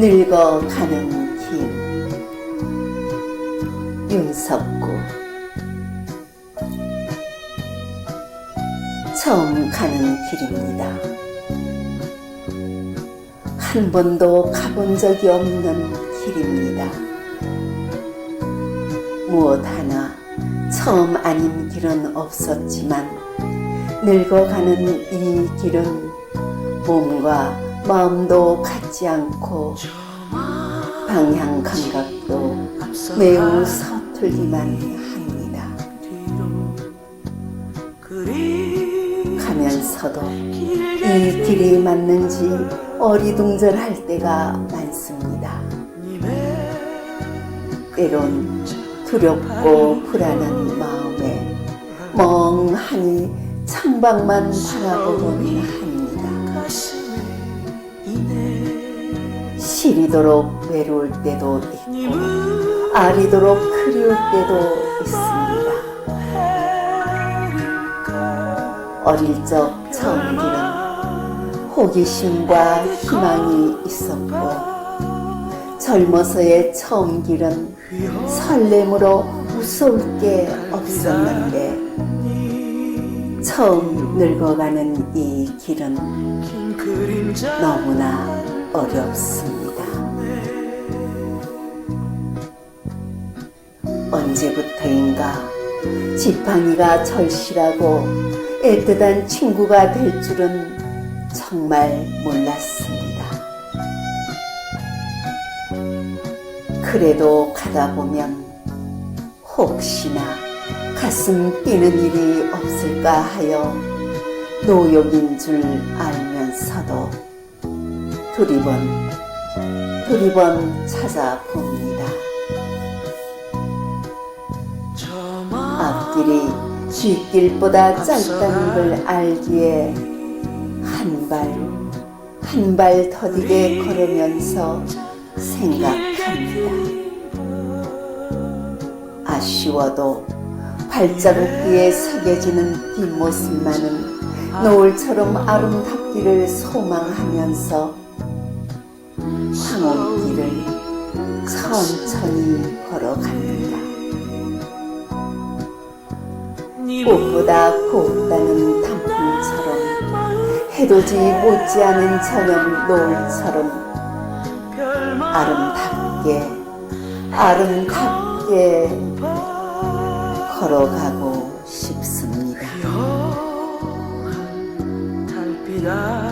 늙어가는 길 윤석구 처음 가는 길입니다. 한 번도 가본 적이 없는 길입니다. 무엇 하나 처음 아닌 길은 없었지만 늙어가는 이 길은 몸과 마음도 같지 않고 방향 감각도 매우 서툴기만 합니다. 가면서도 이 길이 맞는지 어리둥절할 때가 많습니다. 때론 두렵고 불안한 마음에 멍하니 창밖만 바라보곤 합니다. 시리도록 외로울 때도 있고 아리도록 그리울 때도 있습니다. 어릴 적 길은 호기심과 희망이 있었고 젊어서의 길은 설렘으로 무서울 게 없었는데 처음 늙어가는 이 길은 너무나 어렵습니다. 언제부터인가 지팡이가 절실하고 애틋한 친구가 될 줄은 정말 몰랐습니다. 그래도 가다 보면 혹시나 가슴 뛰는 일이 없을까 하여 노역인 줄 알면서도 두리번 두리번 찾아봅니다. 길이 뒷길보다 짧다는 걸 알기에 한 발, 한 발 더디게 걸으면서 생각합니다. 아쉬워도 발자국 뒤에 새겨지는 뒷모습만은 노을처럼 아름답기를 소망하면서 황혼길을 천천히 걸어갑니다. 꽃보다 곱다는 단풍처럼 해돋이 못지않은 저녁 노을처럼 아름답게 아름답게 걸어가고 싶습니다. 아